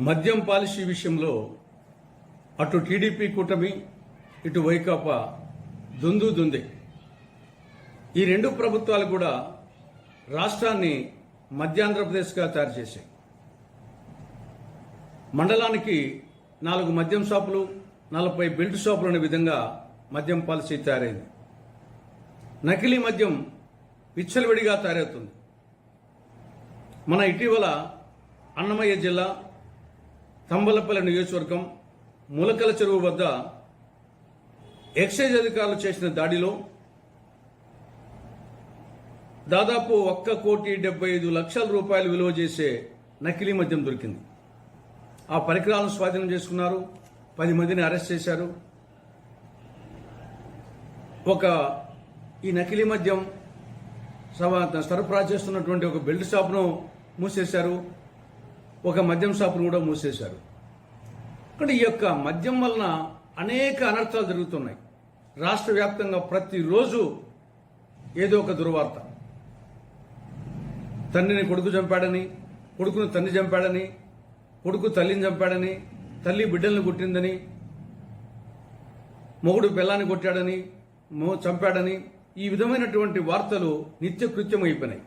మద్యం పాలసీ విషయంలో అటు టీడీపీ కూటమి ఇటు వైకాపా దుందు దుంది. ఈ రెండు ప్రభుత్వాలు కూడా రాష్ట్రాన్ని మధ్యాంధ్రప్రదేశ్గా తయారు చేశాయి. మండలానికి నాలుగు మద్యం షాపులు నలభై బెల్ట్ షాపులు అనే విధంగా మద్యం పాలసీ తయారైంది. నకిలీ మద్యం విచ్చలవిడిగా తయారవుతుంది. మన ఇటీవల అన్నమయ్య జిల్లా తంబలపల్లి నియోజకవర్గం ములకల చెరువు వద్ద ఎక్సైజ్ అధికారులు చేసిన దాడిలో దాదాపు ఒక్క కోటి డెబ్బై ఐదు లక్షల రూపాయలు విలువ చేసే నకిలీ మద్యం దొరికింది. ఆ పరికరాలను స్వాధీనం చేసుకున్నారు. పది మందిని అరెస్ట్ చేశారు. ఒక ఈ నకిలీ మద్యం సరఫరా చేస్తున్నటువంటి ఒక బెల్ట్ షాప్ను మూసేశారు. ఒక మద్యం షాపును కూడా మూసేశారు. కానీ ఈ యొక్క మద్యం వలన అనేక అనర్థాలు జరుగుతున్నాయి. రాష్ట్ర వ్యాప్తంగా ప్రతిరోజు ఏదో ఒక దుర్వార్త. తండ్రిని కొడుకు చంపాడని కొడుకును తండ్రి చంపాడని కొడుకు తల్లిని చంపాడని తల్లి బిడ్డల్ని కొట్టిందని మొగుడు పిల్లాన్ని కొట్టాడని చంపాడని ఈ విధమైనటువంటి వార్తలు నిత్యకృత్యం అయిపోయినాయి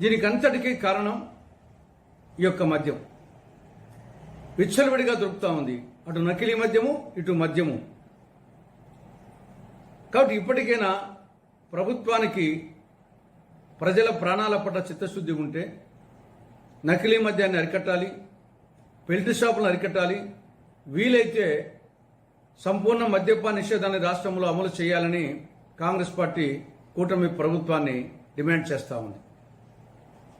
దీనికి అంతటికీ కారణం ఈ యొక్క మద్యం. విచ్చలవిడిగా దొరుకుతూ ఉంది. అటు నకిలీ మద్యము ఇటు మద్యము. కాబట్టి ఇప్పటికైనా ప్రభుత్వానికి ప్రజల ప్రాణాల పట్ల చిత్తశుద్ధి ఉంటే నకిలీ మద్యాన్ని అరికట్టాలి పెల్ట్ షాపులను అరికట్టాలి వీలైతే సంపూర్ణ మద్యపాన నిషేధాన్ని రాష్ట్రంలో అమలు చేయాలని కాంగ్రెస్ పార్టీ కూటమి ప్రభుత్వాన్ని డిమాండ్ చేస్తూ ఉంది.